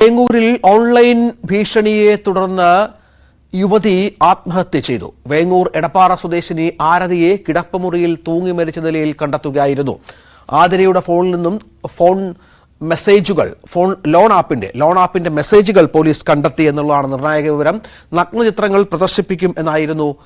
വേങ്ങൂരിൽ online ഭീഷണിയെ തുടർന്ന് യുവതി ആത്മഹത്യ ചെയ്തു. വേങ്ങൂർ എടപ്പാറ സ്വദേശിനി ആരതിയെ കിടപ്പുമുറിയിൽ തൂങ്ങി മരിച്ച നിലയിൽ കണ്ടെത്തുകയായിരുന്നു. ആതിരയുടെ ഫോണിൽ നിന്നും ഫോൺ മെസ്സേജുകൾ ഫോൺ ലോൺ ആപ്പിന്റെ ലോൺ ആപ്പിന്റെ മെസ്സേജുകൾ പോലീസ് കണ്ടെത്തി എന്നുള്ളതാണ് നിർണായക വിവരം. നഗ്നചിത്രങ്ങൾ പ്രദർശിപ്പിക്കും എന്നായിരുന്നു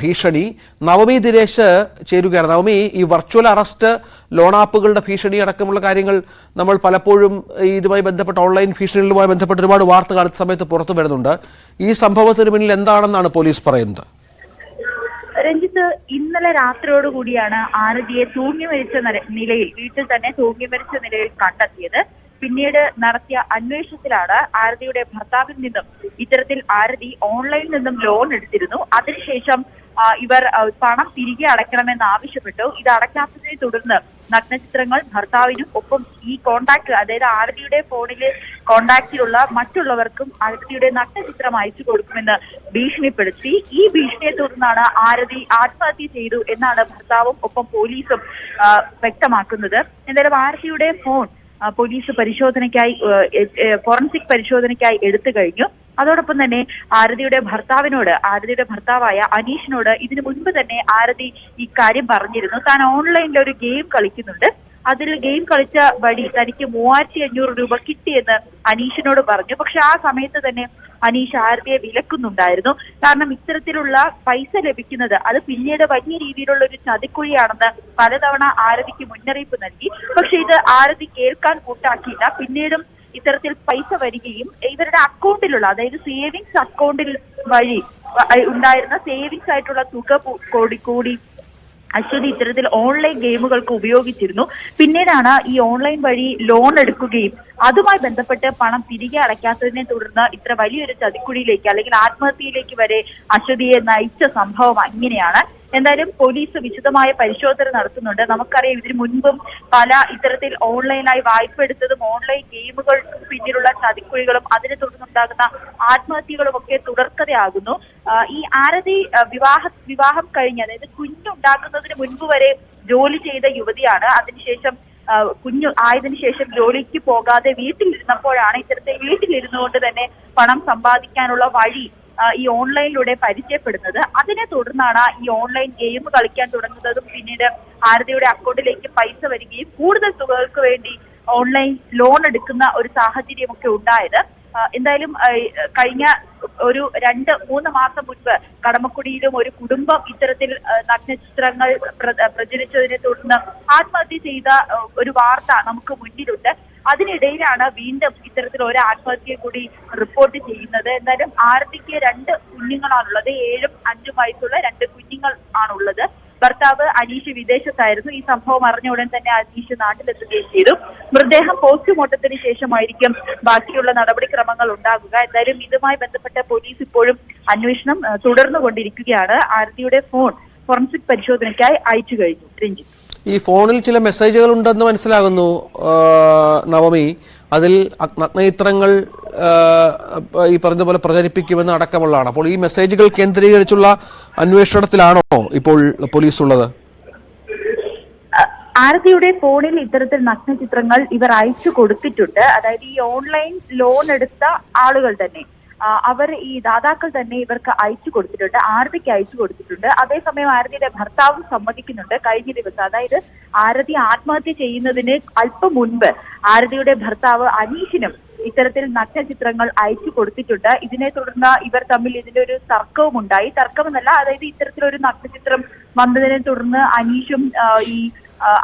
ഭീഷണി. നവമി ദിനേശ് ചേരുകയാണ്. നവമി ഈ വെർച്വൽ അറസ്റ്റ് ലോൺ ആപ്പുകളുടെ ഭീഷണി അടക്കമുള്ള കാര്യങ്ങൾ നമ്മൾ പലപ്പോഴും ഇതുമായി ബന്ധപ്പെട്ട ഓൺലൈൻ ഭീഷണികളുമായി ബന്ധപ്പെട്ട് ഒരുപാട് വാർത്തകൾ അടുത്ത സമയത്ത് പുറത്തു വരുന്നുണ്ട്. ഈ സംഭവത്തിന് പിന്നിൽ എന്താണെന്നാണ് പോലീസ് പറയുന്നത്? രഞ്ജിത്ത് ഇന്നലെ രാത്രിയോട് കൂടിയാണ് ആരതിയെ തൂങ്ങി മരിച്ച നിലയിൽ വീട്ടിൽ തന്നെ തൂങ്ങി മരിച്ച നിലയിൽ കണ്ടെത്തിയത്. പിന്നീട് നടത്തിയ അന്വേഷണത്തിലാണ് ആരതിയുടെ ഭർത്താവിൽ നിന്നും ഇത്തരത്തിൽ ആരതി ഓൺലൈനിൽ നിന്നും ലോൺ എടുത്തിരുന്നു. അതിനുശേഷം ഇവർ പണം തിരികെ അടയ്ക്കണമെന്ന് ആവശ്യപ്പെട്ടു. ഇത് അടയ്ക്കാത്തതിനെ തുടർന്ന് നഗ്നചിത്രങ്ങൾ ഭർത്താവിനും ഒപ്പം ഈ കോണ്ടാക്ട് അതായത് ആരതിയുടെ ഫോണിലെ കോണ്ടാക്റ്റിലുള്ള മറ്റുള്ളവർക്കും ആരതിയുടെ നഗ്നചിത്രം അയച്ചു കൊടുക്കുമെന്ന് ഭീഷണിപ്പെടുത്തി. ഈ ഭീഷണിയെ തുടർന്നാണ് ആരതി ആത്മഹത്യ ചെയ്തു എന്നാണ് ഭർത്താവും ഒപ്പം പോലീസും വ്യക്തമാക്കുന്നത്. എന്തായാലും ആരതിയുടെ ഫോൺ പോലീസ് പരിശോധനയ്ക്കായി ഫോറൻസിക് പരിശോധനയ്ക്കായി എടുത്തു കഴിഞ്ഞു. അതോടൊപ്പം തന്നെ ആരതിയുടെ ഭർത്താവിനോട് ആരതിയുടെ ഭർത്താവായ അനീഷിനോട് ഇതിനു മുൻപ് തന്നെ ആരതി ഈ കാര്യം പറഞ്ഞിരുന്നു. താൻ ഓൺലൈനിൽ ഒരു ഗെയിം കളിക്കുന്നുണ്ട്. അതിൽ ഗെയിം കളിച്ച വഴി തനിക്ക് മൂവായിരത്തി അഞ്ഞൂറ് രൂപ കിട്ടിയെന്ന് അനീഷിനോട് പറഞ്ഞു. പക്ഷെ ആ സമയത്ത് തന്നെ അനീഷ് ആരതിയെ വിലക്കുന്നുണ്ടായിരുന്നു. കാരണം ഇത്തരത്തിലുള്ള പൈസ ലഭിക്കുന്നത് അത് പിന്നീട് വലിയ രീതിയിലുള്ള ഒരു ചതിക്കുഴിയാണെന്ന് പലതവണ ആരതിക്ക് മുന്നറിയിപ്പ് നൽകി. പക്ഷെ ഇത് ആരതി കേൾക്കാൻ കൂട്ടാക്കിയില്ല. പിന്നീടും ഇത്തരത്തിൽ പൈസ വരികയും ഇവരുടെ അക്കൗണ്ടിലുള്ള അതായത് സേവിങ്സ് അക്കൗണ്ടിൽ വഴി ഉണ്ടായിരുന്ന സേവിങ്സ് ആയിട്ടുള്ള തുക കോടി കൂടി അശ്വതി ഇത്തരത്തിൽ ഓൺലൈൻ ഗെയിമുകൾക്ക് ഉപയോഗിച്ചിരുന്നു. പിന്നീടാണ് ഈ ഓൺലൈൻ വഴി ലോൺ എടുക്കുകയും അതുമായി ബന്ധപ്പെട്ട് പണം തിരികെ അടയ്ക്കാത്തതിനെ തുടർന്ന് ഇത്ര വലിയൊരു ചതിക്കുഴിയിലേക്ക് അല്ലെങ്കിൽ ആത്മഹത്യയിലേക്ക് വരെ അശ്വതിയെ നയിച്ച സംഭവം ഇങ്ങനെയാണ്. എന്തായാലും പോലീസ് വിശദമായ പരിശോധന നടത്തുന്നുണ്ട്. നമുക്കറിയാം ഇതിനു മുൻപും പല ഇത്തരത്തിൽ ഓൺലൈനായി വായ്പ എടുത്തതും ഓൺലൈൻ ഗെയിമുകൾക്ക് പിന്നിലുള്ള ചതിക്കുഴികളും അതിനെ തുടർന്നുണ്ടാകുന്ന ആത്മഹത്യകളും ഒക്കെ തുടർക്കഥയാകുന്നു. ഈ ആരതി വിവാഹ വിവാഹം കഴിഞ്ഞ് അതായത് കുഞ്ഞുണ്ടാക്കുന്നതിന് മുൻപ് വരെ ജോലി ചെയ്ത യുവതിയാണ്. അതിനുശേഷം കുഞ്ഞു ആയതിനു ശേഷം ജോലിക്ക് പോകാതെ വീട്ടിലിരുന്നപ്പോഴാണ് ഇത്തരത്തിൽ വീട്ടിലിരുന്നുകൊണ്ട് തന്നെ പണം സമ്പാദിക്കാനുള്ള വഴി ഈ ഓൺലൈനിലൂടെ പരിചയപ്പെടുന്നത്. അതിനെ തുടർന്നാണ് ഈ ഓൺലൈൻ ഗെയിം കളിക്കാൻ തുടങ്ങുന്നതും പിന്നീട് ആരതിയുടെ അക്കൗണ്ടിലേക്ക് പൈസ വരികയും കൂടുതൽ തുകകൾക്ക് വേണ്ടി ഓൺലൈൻ ലോൺ എടുക്കുന്ന ഒരു സാഹചര്യമൊക്കെ ഉണ്ടായത്. എന്തായാലും കഴിഞ്ഞ ഒരു രണ്ട് മൂന്ന് മാസം മുൻപ് കടമക്കുടിയിലും ഒരു കുടുംബം ഇത്തരത്തിൽ നഗ്ന നഗ്നചിത്രങ്ങൾ പ്രചരിച്ചതിനെ തുടർന്ന് ആത്മഹത്യ ചെയ്ത ഒരു വാർത്ത നമുക്ക് മുന്നിലുണ്ട്. അതിനിടയിലാണ് വീണ്ടും ഇത്തരത്തിൽ ഒരു ആത്മഹത്യ കൂടി റിപ്പോർട്ട് ചെയ്യുന്നത്. എന്തായാലും ആർത്തിക്ക് രണ്ട് കുഞ്ഞുങ്ങളാണുള്ളത്. ഏഴും അഞ്ചും വയസ്സുള്ള രണ്ട് കുഞ്ഞുങ്ങൾ ആണുള്ളത്. ഭർത്താവ് അനീഷ് വിദേശത്തായിരുന്നു. ഈ സംഭവം അറിഞ്ഞ ഉടൻ തന്നെ അനീഷ് നാട്ടിലെത്തുകയും ചെയ്തു. മൃതദേഹം പോസ്റ്റ്മോർട്ടത്തിന് ശേഷമായിരിക്കും ബാക്കിയുള്ള നടപടിക്രമങ്ങൾ ഉണ്ടാകുക. എന്തായാലും ഇതുമായി ബന്ധപ്പെട്ട പോലീസ് ഇപ്പോഴും അന്വേഷണം തുടർന്നുകൊണ്ടിരിക്കുകയാണ്. ആരതിയുടെ ഫോൺ ഫോറൻസിക് പരിശോധനയ്ക്കായി അയച്ചു കഴിഞ്ഞു. രഞ്ജിത്ത്. ഈ ഫോണിൽ ചില മെസ്സേജുകൾ ഉണ്ടെന്ന് മനസ്സിലാകുന്നു നവമി. അതിൽ നഗ്നചിത്രങ്ങൾ ഈ പറഞ്ഞ പോലെ പ്രചരിപ്പിക്കുമെന്ന് അടക്കമുള്ളതാണ്. അപ്പോൾ ഈ മെസ്സേജുകൾ കേന്ദ്രീകരിച്ചുള്ള അന്വേഷണത്തിലാണോ ഇപ്പോൾ പോലീസ് ഉള്ളത് ആരതിയുടെ ഫോണിൽ ഇത്തരത്തിൽ നഗ്നചിത്രങ്ങൾ ഇവർ അയച്ചു കൊടുത്തിട്ടുണ്ട്. അതായത് ഈ ഓൺലൈൻ ലോൺ എടുത്ത ആളുകൾ തന്നെ. അവർ ഈ ദാതാക്കൾ തന്നെ ഇവർക്ക് അയച്ചു കൊടുത്തിട്ടുണ്ട് ആരതിക്ക് അയച്ചു കൊടുത്തിട്ടുണ്ട്. അതേസമയം ആരതിയുടെ ഭർത്താവും സമ്മതിക്കുന്നുണ്ട് കഴിഞ്ഞ ദിവസം. അതായത് ആരതി ആത്മഹത്യ ചെയ്യുന്നതിന് അല്പം മുൻപ് ആരതിയുടെ ഭർത്താവ് അനീഷിനും ഇത്തരത്തിൽ നഗ്നചിത്രങ്ങൾ അയച്ചു കൊടുത്തിട്ടുണ്ട്. ഇതിനെ തുടർന്ന് ഇവർ തമ്മിൽ ഇതിന്റെ ഒരു തർക്കവും ഉണ്ടായി. തർക്കമെന്നല്ല അതായത് ഇത്തരത്തിലൊരു നഗ്നചിത്രം വന്നതിനെ തുടർന്ന് അനീഷും ഈ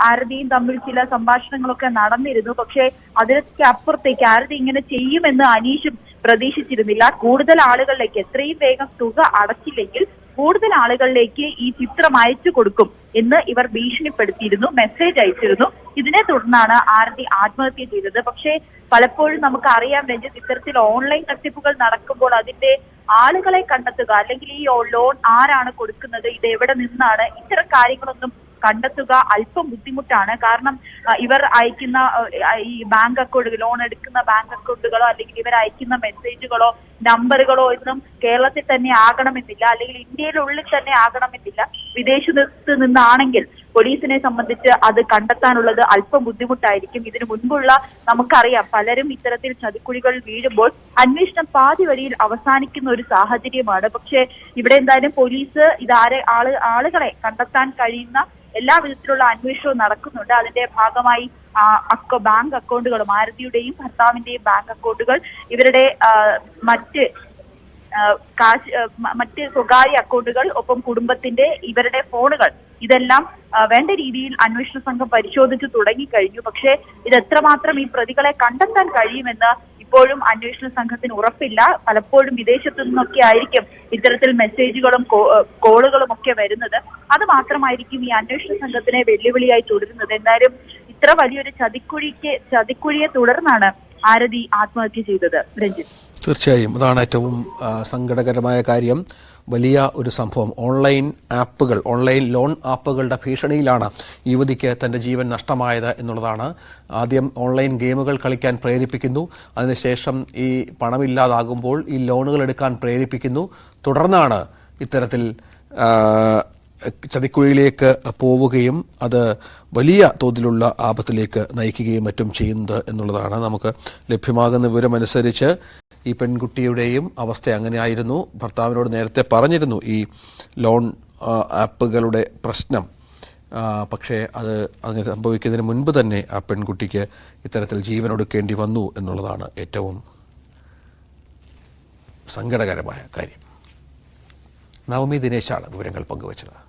ആരതിയും തമ്മിൽ ചില സംഭാഷണങ്ങളൊക്കെ നടന്നിരുന്നു. പക്ഷേ അതിനൊക്കെ അപ്പുറത്തേക്ക് ആരതി ഇങ്ങനെ ചെയ്യുമെന്ന് അനീഷും പ്രതീക്ഷിച്ചിരുന്നില്ല. കൂടുതൽ ആളുകളിലേക്ക് എത്രയും വേഗം തുക അടച്ചില്ലെങ്കിൽ കൂടുതൽ ആളുകളിലേക്ക് ഈ ചിത്രം അയച്ചു കൊടുക്കും എന്ന് ഇവർ ഭീഷണിപ്പെടുത്തിയിരുന്നു മെസ്സേജ് അയച്ചിരുന്നു. ഇതിനെ തുടർന്നാണ് ആരതി ആത്മഹത്യ ചെയ്തത്. പക്ഷേ പലപ്പോഴും നമുക്ക് അറിയാം രഞ്ജിത്ത് ഇത്തരത്തിൽ ഓൺലൈൻ തട്ടിപ്പുകൾ നടക്കുമ്പോൾ അതിന്റെ ആളുകളെ കണ്ടെത്തുക അല്ലെങ്കിൽ ഈ ലോൺ ആരാണ് കൊടുക്കുന്നത് ഇത് എവിടെ നിന്നാണ് ഇത്തരം കാര്യങ്ങളൊന്നും കണ്ടെത്തുക അല്പം ബുദ്ധിമുട്ടാണ്. കാരണം ഇവർ അയക്കുന്ന ഈ ബാങ്ക് അക്കൗണ്ട് ലോൺ എടുക്കുന്ന ബാങ്ക് അക്കൗണ്ടുകളോ അല്ലെങ്കിൽ ഇവർ അയക്കുന്ന മെസ്സേജുകളോ നമ്പറുകളോ ഒന്നും കേരളത്തിൽ തന്നെ ആകണമെന്നില്ല. അല്ലെങ്കിൽ ഇന്ത്യയിലുള്ളിൽ തന്നെ ആകണമെന്നില്ല. വിദേശത്ത് നിന്നാണെങ്കിൽ പോലീസിനെ സംബന്ധിച്ച് അത് കണ്ടെത്താനുള്ളത് അല്പം ബുദ്ധിമുട്ടായിരിക്കും. ഇതിനു മുൻപുള്ള നമുക്കറിയാം പലരും ഇത്തരത്തിൽ ചതിക്കുഴികൾ വീഴുമ്പോൾ അന്വേഷണം പാതി വഴിയിൽ അവസാനിക്കുന്ന ഒരു സാഹചര്യമാണ്. പക്ഷേ ഇവിടെ എന്തായാലും പോലീസ് ഇതാരെ ആൾ ആളുകളെ കണ്ടെത്താൻ കഴിയുന്ന എല്ലാ വിധത്തിലുള്ള അന്വേഷണവും നടക്കുന്നുണ്ട്. അതിന്റെ ഭാഗമായി അക്ക ബാങ്ക് അക്കൗണ്ടുകൾ മാരുതിയുടെയും ഭർത്താവിന്റെയും ബാങ്ക് അക്കൗണ്ടുകൾ ഇവരുടെ മറ്റ് കാശ് മറ്റ് സ്വകാര്യ അക്കൗണ്ടുകൾ ഒപ്പം കുടുംബത്തിന്റെ ഇവരുടെ ഫോണുകൾ ഇതെല്ലാം വേണ്ട രീതിയിൽ അന്വേഷണ സംഘം പരിശോധിച്ചു തുടങ്ങിക്കഴിഞ്ഞു പക്ഷേ ഇത് എത്രമാത്രം ഈ പ്രതികളെ കണ്ടെത്താൻ കഴിയുമെന്ന് ഇപ്പോഴും അന്വേഷണ സംഘത്തിന് ഉറപ്പില്ല. പലപ്പോഴും വിദേശത്തു നിന്നൊക്കെ ആയിരിക്കും ഇത്തരത്തിൽ മെസ്സേജുകളും കോളുകളും ഒക്കെ വരുന്നത്. അത് മാത്രമായിരിക്കും ഈ അന്വേഷണ സംഘത്തിനെ വെല്ലുവിളിയായി തുടരുന്നത്. എന്തായാലും ഇത്ര വലിയൊരു ചതിക്കുഴിക്ക് ചതിക്കുഴിയെ തുടർന്നാണ് ആരതി ആത്മഹത്യ ചെയ്തത്. രഞ്ജിത്ത്. തീർച്ചയായും. അതാണ് ഏറ്റവും സങ്കടകരമായ കാര്യം. വലിയ ഒരു സംഭവം. ഓൺലൈൻ ആപ്പുകൾ ഓൺലൈൻ ലോൺ ആപ്പുകളുടെ ഭീഷണിയിലാണ് യുവതിക്ക് തന്റെ ജീവൻ നഷ്ടമായത് എന്നുള്ളതാണ്. ആദ്യം ഓൺലൈൻ ഗെയിമുകൾ കളിക്കാൻ പ്രേരിപ്പിക്കുന്നു. അതിനുശേഷം ഈ പണമില്ലാതാകുമ്പോൾ ഈ ലോണുകൾ എടുക്കാൻ പ്രേരിപ്പിക്കുന്നു. തുടർന്നാണ് ഇത്തരത്തിൽ ചതിക്കുഴിയിലേക്ക് പോവുകയും അത് വലിയ തോതിലുള്ള ആപത്തിലേക്ക് നയിക്കുകയും മറ്റും ചെയ്യുന്നത് എന്നുള്ളതാണ്. നമുക്ക് ലഭ്യമാകുന്ന വിവരമനുസരിച്ച് ഈ പെൺകുട്ടിയുടെയും അവസ്ഥ അങ്ങനെയായിരുന്നു. ഭർത്താവിനോട് നേരത്തെ പറഞ്ഞിരുന്നു ഈ ലോൺ ആപ്പുകളുടെ പ്രശ്നം. പക്ഷേ അത് അങ്ങനെ സംഭവിക്കുന്നതിന് മുൻപ് തന്നെ ആ പെൺകുട്ടിക്ക് ഇത്തരത്തിൽ ജീവൻ ഒടുക്കേണ്ടി വന്നു എന്നുള്ളതാണ് ഏറ്റവും സങ്കടകരമായ കാര്യം. നവമി ദിനേശാണ് വിവരങ്ങൾ പങ്കുവച്ചത്.